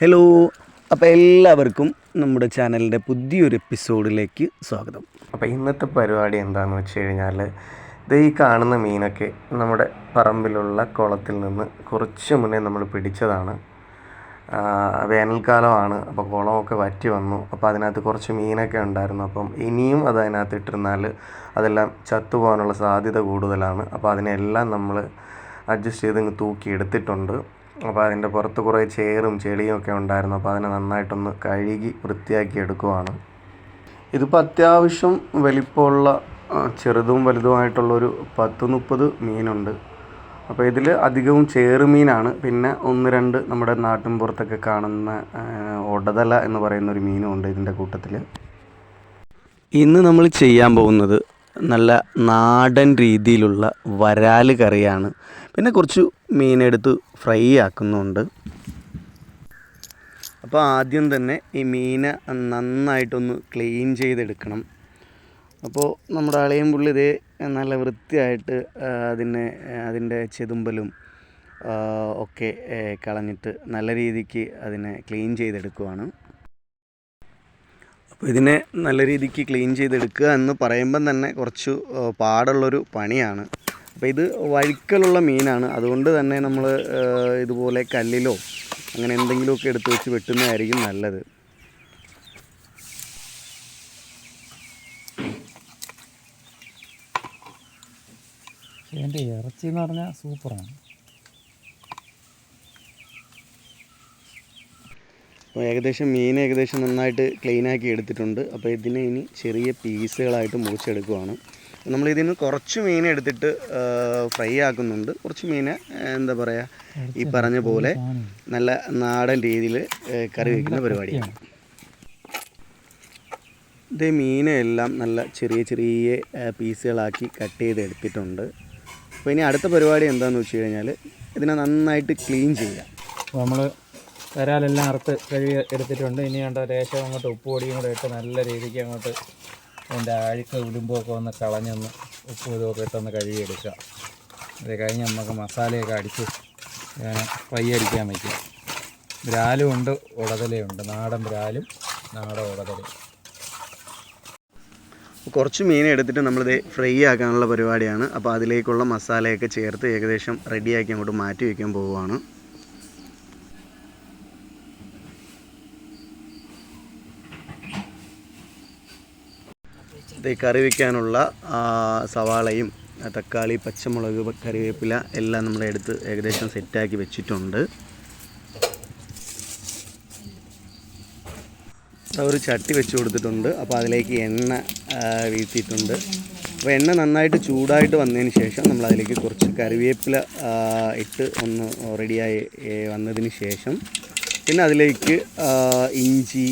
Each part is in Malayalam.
ഹലോ അപ്പോൾ എല്ലാവർക്കും നമ്മുടെ ചാനലിന്റെ പുതിയൊരു എപ്പിസോഡിലേക്ക് സ്വാഗതം. അപ്പോൾ ഇന്നത്തെ പരിപാടി എന്താണെന്ന് വെച്ച് കഴിഞ്ഞാൽ ഇത് ഈ കാണുന്ന മീനൊക്കെ നമ്മുടെ പറമ്പിലുള്ള കുളത്തിൽ നിന്ന് കുറച്ച് മുന്നേ നമ്മൾ പിടിച്ചതാണ്. വേനൽക്കാലമാണ് അപ്പോൾ കുളമൊക്കെ വറ്റി വന്നു. അപ്പോൾ അതിനകത്ത് കുറച്ച് മീനൊക്കെ ഉണ്ടായിരുന്നു. അപ്പം ഇനിയും അത് അതിനകത്ത് ഇട്ടിരുന്നാൽ അതെല്ലാം ചത്തുപോകാനുള്ള സാധ്യത കൂടുതലാണ്. അപ്പോൾ അതിനെല്ലാം നമ്മൾ അഡ്ജസ്റ്റ് ചെയ്ത് തൂക്കി എടുത്തിട്ടുണ്ട്. അപ്പോൾ അതിന്റെ പുറത്ത് കുറേ ചേറും ചെളിയും ഒക്കെ ഉണ്ടായിരുന്നു. അപ്പോൾ അതിനെ നന്നായിട്ടൊന്ന് കഴുകി വൃത്തിയാക്കി എടുക്കുവാണ്. ഇതിപ്പോൾ അത്യാവശ്യം വലിപ്പമുള്ള ചെറുതും വലുതുമായിട്ടുള്ളൊരു പത്ത് മുപ്പത് മീനുണ്ട്. അപ്പോൾ ഇതിൽ അധികവും ചേറുമീനാണ് പിന്നെ ഒന്ന് രണ്ട് നമ്മുടെ നാട്ടിൻ പുറത്തൊക്കെ കാണുന്ന ഒടതല എന്ന് പറയുന്ന ഒരു മീനും ഉണ്ട് ഇതിന്റെ കൂട്ടത്തിൽ ഇന്ന് നമ്മൾ ചെയ്യാൻ പോകുന്നത് നല്ല നാടൻ രീതിയിലുള്ള വരാൽ കറിയാണ്. പിന്നെ കുറച്ച് മീനെടുത്ത് ഫ്രൈ ആക്കുന്നുണ്ട്. അപ്പോൾ ആദ്യം തന്നെ ഈ മീനെ നന്നായിട്ടൊന്ന് ക്ലീൻ ചെയ്തെടുക്കണം. അപ്പോൾ നമ്മുടെ അളയും പുള്ളി ഇതേ നല്ല വൃത്തിയായിട്ട് അതിനെ അതിന്റെ ചെതുമ്പലും ഒക്കെ കളഞ്ഞിട്ട് നല്ല രീതിക്ക് അതിനെ ക്ലീൻ ചെയ്തെടുക്കുവാണ്. അപ്പോൾ ഇതിനെ നല്ല രീതിക്ക് ക്ലീൻ ചെയ്തെടുക്കുക എന്ന് പറയുമ്പം തന്നെ കുറച്ച് പാടുള്ളൊരു പണിയാണ്. അപ്പോൾ ഇത് വഴുക്കലുള്ള മീനാണ്. അതുകൊണ്ട് തന്നെ നമ്മൾ ഇതുപോലെ കല്ലിലോ അങ്ങനെ എന്തെങ്കിലുമൊക്കെ എടുത്ത് വെച്ച് വെട്ടുന്നതായിരിക്കും നല്ലത്. ഇറച്ചി എന്ന് പറഞ്ഞാൽ സൂപ്പറാണ്. അപ്പോൾ ഏകദേശം മീൻ ഏകദേശം നന്നായിട്ട് ക്ലീനാക്കി എടുത്തിട്ടുണ്ട്. അപ്പോൾ ഇതിനെ ഇനി ചെറിയ പീസുകളായിട്ട് മുറിച്ചെടുക്കുവാണ്. നമ്മൾ ഇതിൽ നിന്ന് കുറച്ച് മീൻ എടുത്തിട്ട് ഫ്രൈ ആക്കുന്നുണ്ട്. കുറച്ച് മീനെ എന്താ പറയുക ഈ പറഞ്ഞ പോലെ നല്ല നാടൻ രീതിയിൽ കറി വയ്ക്കുന്ന പരിപാടിയാണ്. ഇത് മീനെല്ലാം നല്ല ചെറിയ ചെറിയ പീസുകളാക്കി കട്ട് ചെയ്ത് എടുത്തിട്ടുണ്ട്. അപ്പോൾ ഇനി അടുത്ത പരിപാടി എന്താണെന്ന് വെച്ച് കഴിഞ്ഞാൽ ഇതിനെ നന്നായിട്ട് ക്ലീൻ ചെയ്യുക. നമ്മൾ വരാലെല്ലാം അറുത്ത് കഴുകി എടുത്തിട്ടുണ്ട്. ഇനി കണ്ട ലേശം അങ്ങോട്ട് ഉപ്പ് പൊടിയും കൂടെ ഇട്ട് നല്ല രീതിക്ക് അങ്ങോട്ട് അതിന്റെ അഴുക്ക് ഉടുമ്പൊക്കെ ഒന്ന് കളഞ്ഞൊന്ന് ഉപ്പ് ഇതൊക്കെ ഇട്ടൊന്ന് കഴുകിയെടുക്കുക. അത് കഴിഞ്ഞ് നമുക്ക് മസാലയൊക്കെ അടിച്ച് ഫ്രൈ അടിക്കാൻ വയ്ക്കുക ബ്രാലും ഉണ്ട് ഉടതലയുണ്ട് നാടൻ ബ്രാലും നാടൻ ഉടതലയും. കുറച്ച് മീൻ എടുത്തിട്ട് നമ്മളിത് ഫ്രൈ ആക്കാനുള്ള പരിപാടിയാണ്. അപ്പോൾ അതിലേക്കുള്ള മസാലയൊക്കെ ചേർത്ത് ഏകദേശം റെഡിയാക്കി അങ്ങോട്ട് മാറ്റി വയ്ക്കാൻ പോവുകയാണ്. കറി വയ്ക്കാനുള്ള സവാളയും തക്കാളി പച്ചമുളക് കറിവേപ്പില എല്ലാം നമ്മൾ എടുത്ത് ഏകദേശം സെറ്റാക്കി വെച്ചിട്ടുണ്ട്. ഒരു ചട്ടി വെച്ച് കൊടുത്തിട്ടുണ്ട്. അപ്പോൾ അതിലേക്ക് എണ്ണ വീഴ്ത്തിയിട്ടുണ്ട്. അപ്പോൾ എണ്ണ നന്നായിട്ട് ചൂടായിട്ട് വന്നതിന് ശേഷം നമ്മൾ അതിലേക്ക് കുറച്ച് കറിവേപ്പില ഇട്ട് ഒന്ന് റെഡിയായി വന്നതിന് ശേഷം പിന്നെ അതിലേക്ക് ഇഞ്ചി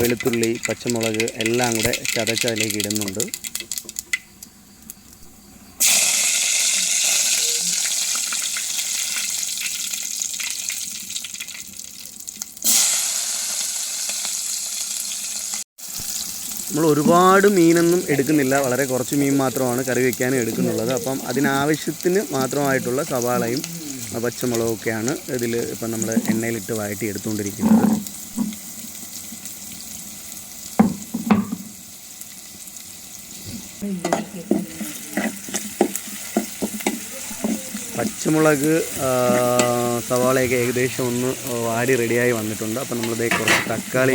വെളുത്തുള്ളി പച്ചമുളക് എല്ലാം കൂടെ ചതച്ച് അതിലേക്ക് ഇടുന്നുണ്ട്. നമ്മൾ ഒരുപാട് മീനൊന്നും എടുക്കുന്നില്ല. വളരെ കുറച്ച് മീൻ മാത്രമാണ് കറി വയ്ക്കാനും എടുക്കുന്നുള്ളത്. അപ്പം അതിനാവശ്യത്തിന് മാത്രമായിട്ടുള്ള സവാളയും പച്ചമുളകൊക്കെയാണ് ഇതിൽ ഇപ്പം നമ്മൾ എണ്ണയിലിട്ട് വഴറ്റി എടുത്തുകൊണ്ടിരിക്കുന്നത്. പച്ചമുളക് സവാളയൊക്കെ ഏകദേശം ഒന്ന് വാടി റെഡിയായി വന്നിട്ടുണ്ട്. അപ്പം നമ്മളിത് കുറച്ച് തക്കാളി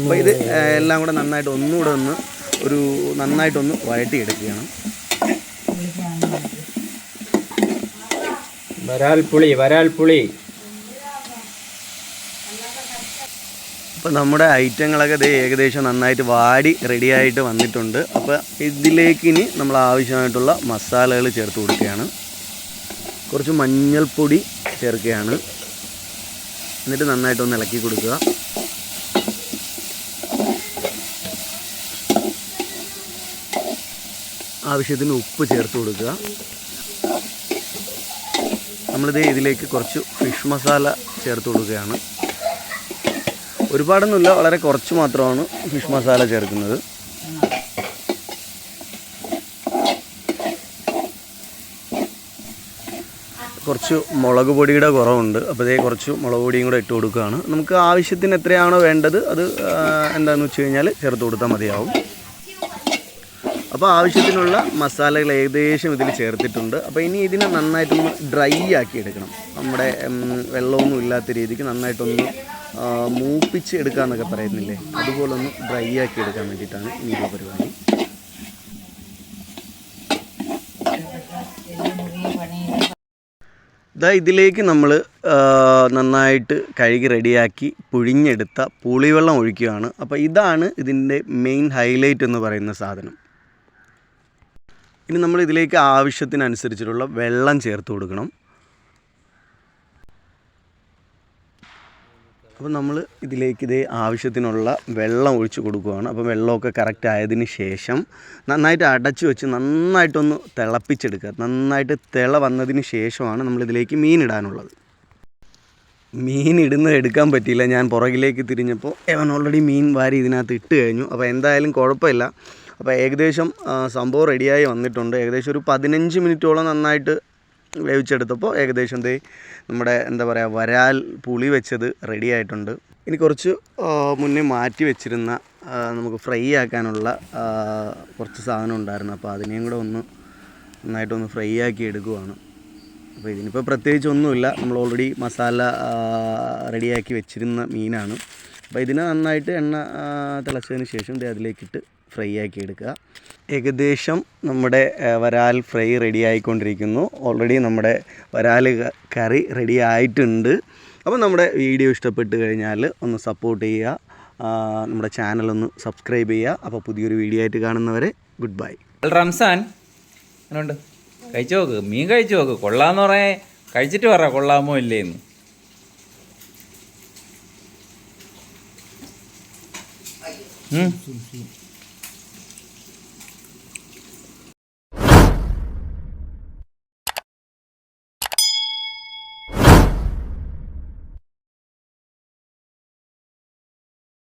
അപ്പോൾ ഇത് എല്ലാം കൂടെ നന്നായിട്ട് ഒന്നുകൂടെ ഒന്ന് ഒരു നന്നായിട്ടൊന്ന് വഴറ്റി എടുക്കുകയാണ് വരാൽ പുളി വരാൽ പുളി അപ്പോൾ നമ്മുടെ ഐറ്റങ്ങളൊക്കെ ദേ ഏകദേശം നന്നായിട്ട് വാടി റെഡിയായിട്ട് വന്നിട്ടുണ്ട്. അപ്പോൾ ഇതിലേക്ക് ഇനി നമ്മൾ ആവശ്യമായിട്ടുള്ള മസാലകൾ ചേർത്ത് കൊടുക്കുകയാണ്. കുറച്ച് മഞ്ഞൾപ്പൊടി ചേർക്കുകയാണ്. എന്നിട്ട് നന്നായിട്ടൊന്ന് ഇളക്കി കൊടുക്കുക. ആവശ്യത്തിന് ഉപ്പ് ചേർത്ത് കൊടുക്കുക. നമ്മളിത് ഇതിലേക്ക് കുറച്ച് ഫിഷ് മസാല ചേർത്ത് കൊടുക്കുകയാണ്. ഒരുപാടൊന്നുമില്ല വളരെ കുറച്ച് മാത്രമാണ് ഫിഷ് മസാല ചേർക്കുന്നത്. കുറച്ച് മുളക് പൊടിയുടെ കുറവുണ്ട്. അപ്പോൾ ഇതേ കുറച്ച് മുളക് പൊടിയും കൂടെ ഇട്ട് കൊടുക്കുകയാണ്. നമുക്ക് ആവശ്യത്തിന് എത്രയാണോ വേണ്ടത് അത് എന്താണെന്ന് വെച്ച് കഴിഞ്ഞാൽ ചേർത്ത് കൊടുത്താൽ മതിയാവും. അപ്പോൾ ആവശ്യത്തിനുള്ള മസാലകൾ ഏകദേശം ഇതിൽ ചേർത്തിട്ടുണ്ട്. അപ്പോൾ ഇനി ഇതിനെ നന്നായിട്ടൊന്ന് ഡ്രൈ ആക്കി എടുക്കണം. നമ്മുടെ വെള്ളമൊന്നും ഇല്ലാത്ത രീതിക്ക് നന്നായിട്ടൊന്ന് മൂപ്പിച്ച് എടുക്കുക എന്നൊക്കെ പറയുന്നില്ലേ? അതുപോലെ ഒന്ന് ഡ്രൈ ആക്കി എടുക്കാൻ വേണ്ടിയിട്ടാണ് ഒരു പരിപാടി. ഇതാ ഇതിലേക്ക് നമ്മൾ നന്നായിട്ട് കഴുകി റെഡിയാക്കി പുഴിഞ്ഞെടുത്ത പുളിവെള്ളം ഒഴിക്കുകയാണ്. അപ്പോൾ ഇതാണ് ഇതിന്റെ മെയിൻ ഹൈലൈറ്റ് എന്ന് പറയുന്ന സാധനം. ഇനി നമ്മൾ ഇതിലേക്ക് ആവശ്യത്തിനനുസരിച്ചിട്ടുള്ള വെള്ളം ചേർത്ത് കൊടുക്കണം. അപ്പോൾ നമ്മൾ ഇതിലേക്ക് ഇതേ ആവശ്യത്തിനുള്ള വെള്ളം ഒഴിച്ച് കൊടുക്കുകയാണ്. അപ്പോൾ വെള്ളമൊക്കെ കറക്റ്റ് ആയതിന് ശേഷം നന്നായിട്ട് അടച്ചു വെച്ച് നന്നായിട്ടൊന്ന് തിളപ്പിച്ചെടുക്കുക. നന്നായിട്ട് തിള വന്നതിന് ശേഷമാണ് നമ്മളിതിലേക്ക് മീൻ ഇടാനുള്ളത്. മീൻ ഇടുന്നത് എടുക്കാൻ പറ്റിയില്ല. ഞാൻ പുറകിലേക്ക് തിരിഞ്ഞപ്പോൾ അവൻ ഓൾറെഡി മീൻ വാരി ഇതിനകത്ത് ഇട്ട് കഴിഞ്ഞു. അപ്പോൾ എന്തായാലും കുഴപ്പമില്ല. അപ്പോൾ ഏകദേശം സംഭവം റെഡിയായി വന്നിട്ടുണ്ട്. ഏകദേശം ഒരു പതിനഞ്ച് മിനിറ്റോളം നന്നായിട്ട് വേവിച്ചെടുത്തപ്പോൾ ഏകദേശം ദേ നമ്മുടെ എന്താ പറയുക വരാൽ പുളി വെച്ചത് റെഡി ആയിട്ടുണ്ട്. ഇനി കുറച്ച് മുന്നേ മാറ്റി വെച്ചിരുന്ന നമുക്ക് ഫ്രൈ ആക്കാനുള്ള കുറച്ച് സാധനം ഉണ്ടായിരുന്നു. അപ്പോൾ അതിനെയും കൂടെ ഒന്ന് നന്നായിട്ടൊന്ന് ഫ്രൈ ആക്കി എടുക്കുവാണ്. അപ്പോൾ ഇതിനിപ്പോൾ പ്രത്യേകിച്ച് ഒന്നുമില്ല. നമ്മൾ ഓൾറെഡി മസാല റെഡിയാക്കി വെച്ചിരുന്ന മീനാണ്. അപ്പോൾ ഇതിനെ നന്നായിട്ട് എണ്ണ തിളച്ചതിന് ശേഷം അതിലേക്കിട്ട് ഫ്രൈ ആക്കി എടുക്കുക. ഏകദേശം നമ്മുടെ വരാൽ ഫ്രൈ റെഡി ആയിക്കൊണ്ടിരിക്കുന്നു. ഓൾറെഡി നമ്മുടെ വരാൽ കറി റെഡി ആയിട്ടുണ്ട്. അപ്പോൾ നമ്മുടെ വീഡിയോ ഇഷ്ടപ്പെട്ട് കഴിഞ്ഞാൽ ഒന്ന് സപ്പോർട്ട് ചെയ്യുക. നമ്മുടെ ചാനൽ ഒന്ന് സബ്സ്ക്രൈബ് ചെയ്യുക. അപ്പോൾ പുതിയൊരു വീഡിയോ ആയിട്ട് കാണുന്നവരെ ഗുഡ് ബൈ റംസാൻ. അങ്ങനെയുണ്ട് കഴിച്ചു? നോക്ക് മീൻ കഴിച്ചു? നോക്ക് കൊള്ളാന്ന് പറയാൻ കഴിച്ചിട്ട് പറ കൊള്ളാമോ ഇല്ലേന്ന്. ഉം.